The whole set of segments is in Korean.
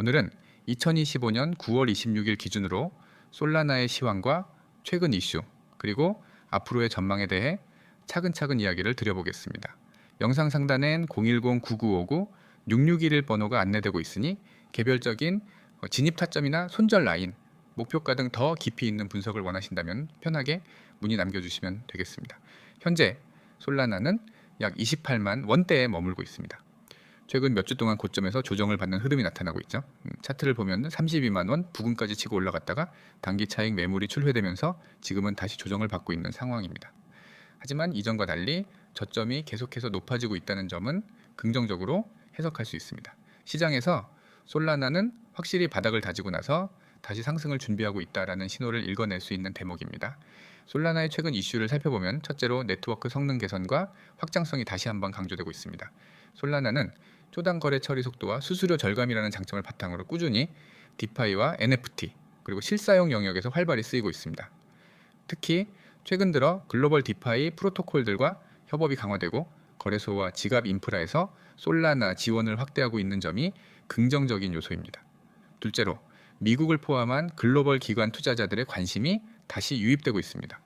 오늘은 2025년 9월 26일 기준으로 솔라나의 시황과 최근 이슈 그리고 앞으로의 전망에 대해 차근차근 이야기를 드려보겠습니다. 영상 상단엔 010-9959-6611 번호가 안내되고 있으니 개별적인 어, 진입 타점이나 손절 라인, 목표가 등 더 깊이 있는 분석을 원하신다면 편하게 문의 남겨주시면 되겠습니다. 현재 솔라나는 약 28만 원대에 머물고 있습니다. 최근 몇 주 동안 고점에서 조정을 받는 흐름이 나타나고 있죠. 음, 차트를 보면 32만 원 부근까지 치고 올라갔다가 단기 차익 매물이 출회되면서 지금은 다시 조정을 받고 있는 상황입니다. 하지만 이전과 달리 저점이 계속해서 높아지고 있다는 점은 긍정적으로 해석할 수 있습니다. 시장에서 솔라나는 확실히 바닥을 다지고 나서 다시 상승을 준비하고 있다라는 신호를 읽어낼 수 있는 대목입니다. 솔라나의 최근 이슈를 살펴보면 첫째로 네트워크 성능 개선과 확장성이 다시 한번 강조되고 있습니다. 솔라나는 초당 거래 처리 속도와 수수료 절감이라는 장점을 바탕으로 꾸준히 디파이와 NFT 그리고 실사용 영역에서 활발히 쓰이고 있습니다. 특히 최근 들어 글로벌 디파이 프로토콜들과 협업이 강화되고 거래소와 지갑 인프라에서 솔라나 지원을 확대하고 있는 점이 긍정적인 요소입니다. 둘째로 미국을 포함한 글로벌 기관 투자자들의 관심이 다시 유입되고 있습니다.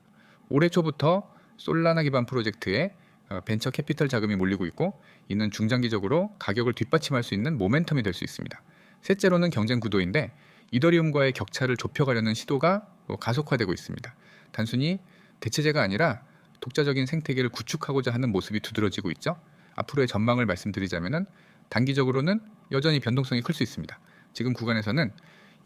올해 초부터 솔라나 기반 프로젝트에 어, 벤처 캐피털 자금이 몰리고 있고 이는 중장기적으로 가격을 뒷받침할 수 있는 모멘텀이 될 수 있습니다. 셋째로는 경쟁 구도인데 이더리움과의 격차를 좁혀가려는 시도가 뭐 가속화되고 있습니다. 단순히 대체제가 아니라 독자적인 생태계를 구축하고자 하는 모습이 두드러지고 있죠. 앞으로의 전망을 말씀드리자면은 단기적으로는 여전히 변동성이 클 수 있습니다. 지금 구간에서는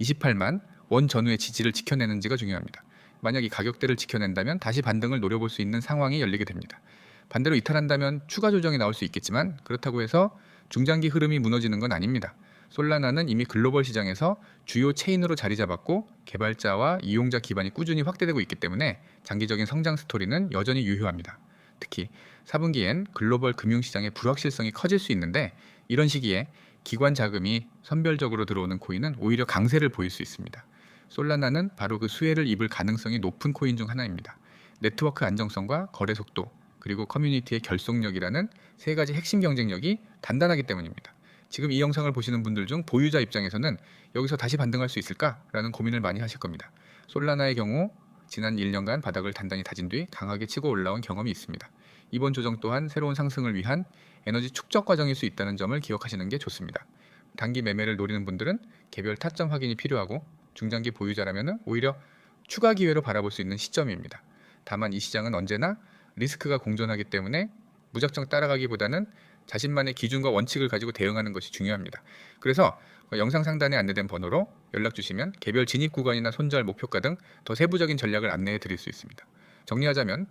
28만 원 전후의 지지를 지켜내는지가 중요합니다. 만약 이 가격대를 지켜낸다면 다시 반등을 노려볼 수 있는 상황이 열리게 됩니다. 반대로 이탈한다면 추가 조정이 나올 수 있겠지만 그렇다고 해서 중장기 흐름이 무너지는 건 아닙니다. 솔라나는 이미 글로벌 시장에서 주요 체인으로 자리 잡았고 개발자와 이용자 기반이 꾸준히 확대되고 있기 때문에 장기적인 성장 스토리는 여전히 유효합니다. 특히 4분기엔 글로벌 금융시장의 불확실성이 커질 수 있는데 이런 시기에 기관 자금이 선별적으로 들어오는 코인은 오히려 강세를 보일 수 있습니다. 솔라나는 바로 그 수혜를 입을 가능성이 높은 코인 중 하나입니다. 네트워크 안정성과 거래 속도, 그리고 커뮤니티의 결속력이라는 세 가지 핵심 경쟁력이 단단하기 때문입니다. 지금 이 영상을 보시는 분들 중 보유자 입장에서는 여기서 다시 반등할 수 있을까라는 고민을 많이 하실 겁니다. 솔라나의 경우 지난 1년간 바닥을 단단히 다진 뒤 강하게 치고 올라온 경험이 있습니다. 이번 조정 또한 새로운 상승을 위한 에너지 축적 과정일 수 있다는 점을 기억하시는 게 좋습니다. 단기 매매를 노리는 분들은 개별 타점 확인이 필요하고 중장기 보유자라면 오히려 추가 기회로 바라볼 수 있는 시점입니다. 다만 이 시장은 언제나 리스크가 공존하기 때문에 무작정 따라가기보다는 자신만의 기준과 원칙을 가지고 대응하는 것이 중요합니다. 그래서 영상 상단에 안내된 번호로 연락 주시면 개별 진입 구간이나 손절 목표가 등 더 세부적인 전략을 안내해 드릴 수 있습니다. 정리하자면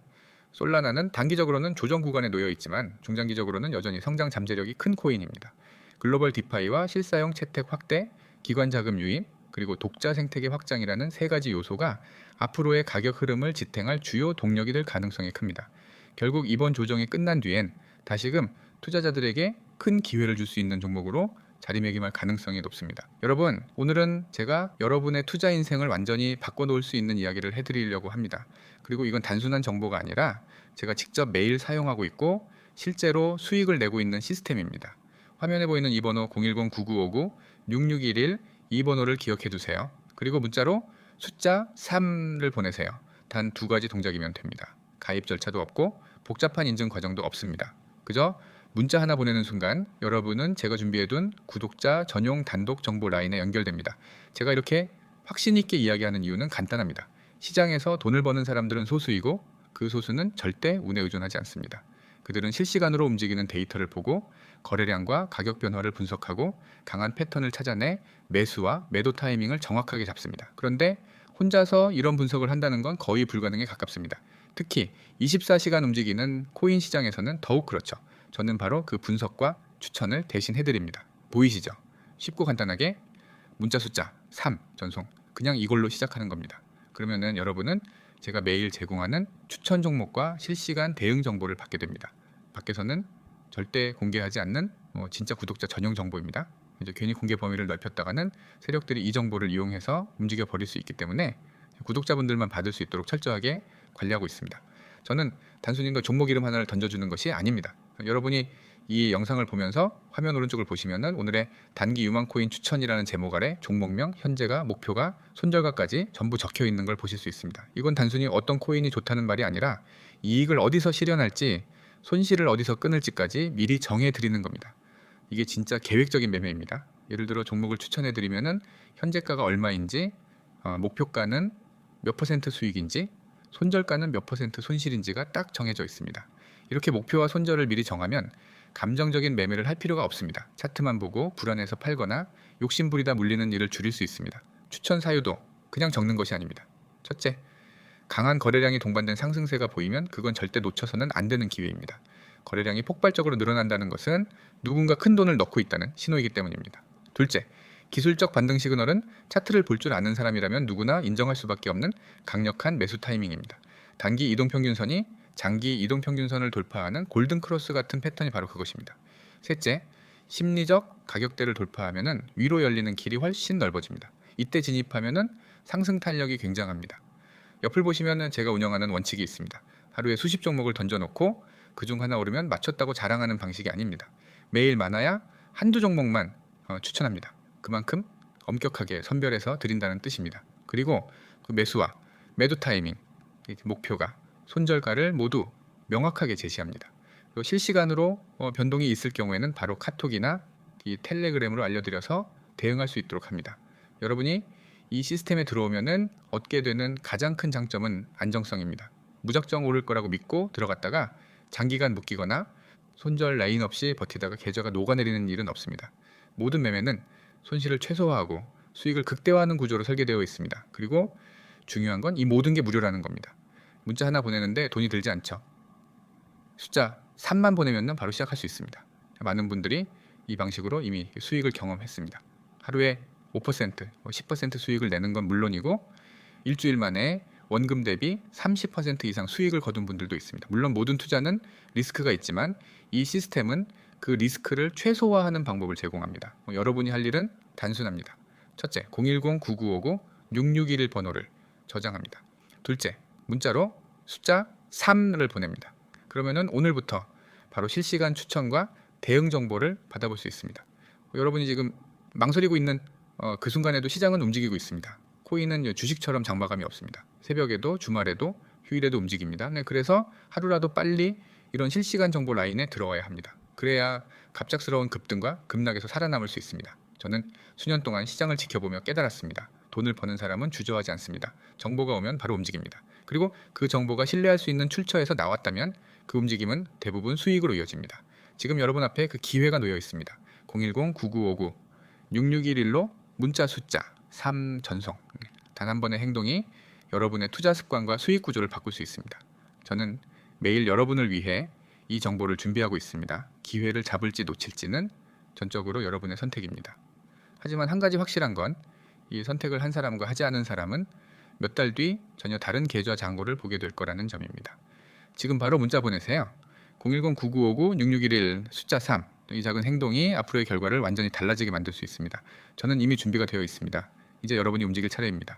솔라나는 단기적으로는 조정 구간에 놓여 있지만 중장기적으로는 여전히 성장 잠재력이 큰 코인입니다. 글로벌 디파이와 실사용 채택 확대, 기관 자금 유입, 그리고 독자 생태계 확장이라는 세 가지 요소가 앞으로의 가격 흐름을 지탱할 주요 동력이 될 가능성이 큽니다. 결국 이번 조정이 끝난 뒤엔 다시금 투자자들에게 큰 기회를 줄 수 있는 종목으로 자리매김할 가능성이 높습니다. 여러분, 오늘은 제가 여러분의 투자 인생을 완전히 바꿔놓을 수 있는 이야기를 해드리려고 합니다. 그리고 이건 단순한 정보가 아니라 제가 직접 매일 사용하고 있고 실제로 수익을 내고 있는 시스템입니다. 화면에 보이는 이 번호 010-9959-6611 이 번호를 기억해 두세요. 그리고 문자로 숫자 3를 보내세요. 단 두 가지 동작이면 됩니다. 가입 절차도 없고 복잡한 인증 과정도 없습니다. 그저 문자 하나 보내는 순간 여러분은 제가 준비해둔 구독자 전용 단독 정보 라인에 연결됩니다. 제가 이렇게 확신 있게 이야기하는 이유는 간단합니다. 시장에서 돈을 버는 사람들은 소수이고 그 소수는 절대 운에 의존하지 않습니다. 그들은 실시간으로 움직이는 데이터를 보고 거래량과 가격 변화를 분석하고 강한 패턴을 찾아내 매수와 매도 타이밍을 정확하게 잡습니다. 그런데 혼자서 이런 분석을 한다는 건 거의 불가능에 가깝습니다. 특히 24시간 움직이는 코인 시장에서는 더욱 그렇죠. 저는 바로 그 분석과 추천을 대신 해드립니다. 보이시죠? 쉽고 간단하게 문자 숫자 3 전송 그냥 이걸로 시작하는 겁니다. 그러면은 여러분은 제가 매일 제공하는 추천 종목과 실시간 대응 정보를 받게 됩니다. 밖에서는 절대 공개하지 않는 뭐 진짜 구독자 전용 정보입니다. 이제 괜히 공개 범위를 넓혔다가는 세력들이 이 정보를 이용해서 움직여 버릴 수 있기 때문에 구독자분들만 받을 수 있도록 철저하게 관리하고 있습니다. 저는 단순히 그 종목 이름 하나를 던져주는 것이 아닙니다. 여러분이 이 영상을 보면서 화면 오른쪽을 보시면은 오늘의 단기 유망 코인 추천이라는 제목 아래 종목명, 현재가, 목표가, 손절가까지 전부 적혀 있는 걸 보실 수 있습니다. 이건 단순히 어떤 코인이 좋다는 말이 아니라 이익을 어디서 실현할지, 손실을 어디서 끊을지까지 미리 정해 드리는 겁니다. 이게 진짜 계획적인 매매입니다. 예를 들어 종목을 추천해 드리면은 현재가가 얼마인지, 어, 목표가는 몇 퍼센트 수익인지, 손절가는 몇 퍼센트 손실인지가 딱 정해져 있습니다. 이렇게 목표와 손절을 미리 정하면 감정적인 매매를 할 필요가 없습니다. 차트만 보고 불안해서 팔거나 욕심부리다 물리는 일을 줄일 수 있습니다. 추천 사유도 그냥 적는 것이 아닙니다. 첫째, 강한 거래량이 동반된 상승세가 보이면 그건 절대 놓쳐서는 안 되는 기회입니다. 거래량이 폭발적으로 늘어난다는 것은 누군가 큰 돈을 넣고 있다는 신호이기 때문입니다. 둘째, 기술적 반등 시그널은 차트를 볼 줄 아는 사람이라면 누구나 인정할 수밖에 없는 강력한 매수 타이밍입니다. 단기 이동 평균선이 장기 이동 평균선을 돌파하는 골든 크로스 같은 패턴이 바로 그것입니다. 셋째, 심리적 가격대를 돌파하면은 위로 열리는 길이 훨씬 넓어집니다. 이때 진입하면은 상승 탄력이 굉장합니다. 옆을 보시면은 제가 운영하는 원칙이 있습니다. 하루에 수십 종목을 던져놓고 그중 하나 오르면 맞췄다고 자랑하는 방식이 아닙니다. 매일 많아야 한두 종목만 어, 추천합니다. 그만큼 엄격하게 선별해서 드린다는 뜻입니다. 그리고 그 매수와 매도 타이밍, 이 목표가 손절가를 모두 명확하게 제시합니다. 그리고 실시간으로 어, 변동이 있을 경우에는 바로 카톡이나 이 텔레그램으로 알려드려서 대응할 수 있도록 합니다. 여러분이 이 시스템에 들어오면은 얻게 되는 가장 큰 장점은 안정성입니다. 무작정 오를 거라고 믿고 들어갔다가 장기간 묶이거나 손절 라인 없이 버티다가 계좌가 녹아내리는 일은 없습니다. 모든 매매는 손실을 최소화하고 수익을 극대화하는 구조로 설계되어 있습니다. 그리고 중요한 건 이 모든 게 무료라는 겁니다. 문자 하나 보내는데 돈이 들지 않죠. 숫자 3만 보내면 바로 시작할 수 있습니다. 많은 분들이 이 방식으로 이미 수익을 경험했습니다. 하루에 5%, 10%뭐 수익을 내는 건 물론이고 일주일 만에 원금 대비 30% 이상 수익을 거둔 분들도 있습니다. 물론 모든 투자는 리스크가 있지만 이 시스템은 그 리스크를 최소화하는 방법을 제공합니다. 뭐 여러분이 할 일은 단순합니다. 첫째, 010-9959-6611 번호를 저장합니다. 둘째, 문자로 숫자 3을 보냅니다. 그러면은 오늘부터 바로 실시간 추천과 대응 정보를 받아볼 수 있습니다. 여러분이 지금 망설이고 있는 어, 그 순간에도 시장은 움직이고 있습니다. 코인은 주식처럼 장마감이 없습니다. 새벽에도 주말에도 휴일에도 움직입니다. 네, 그래서 하루라도 빨리 이런 실시간 정보 라인에 들어와야 합니다. 그래야 갑작스러운 급등과 급락에서 살아남을 수 있습니다. 저는 수년 동안 시장을 지켜보며 깨달았습니다. 돈을 버는 사람은 주저하지 않습니다. 정보가 오면 바로 움직입니다. 그리고 그 정보가 신뢰할 수 있는 출처에서 나왔다면 그 움직임은 대부분 수익으로 이어집니다. 지금 여러분 앞에 그 기회가 놓여 있습니다. 010-9959-6611로 문자 숫자 3 전송. 단 한 번의 행동이 여러분의 투자 습관과 수익 구조를 바꿀 수 있습니다. 저는 매일 여러분을 위해 이 정보를 준비하고 있습니다. 기회를 잡을지 놓칠지는 전적으로 여러분의 선택입니다. 하지만 한 가지 확실한 건 이 선택을 한 사람과 하지 않은 사람은 몇 달 뒤 전혀 다른 계좌 잔고를 보게 될 거라는 점입니다. 지금 바로 문자 보내세요. 010-9959-6611 숫자 3. 이 작은 행동이 앞으로의 결과를 완전히 달라지게 만들 수 있습니다. 저는 이미 준비가 되어 있습니다. 이제 여러분이 움직일 차례입니다.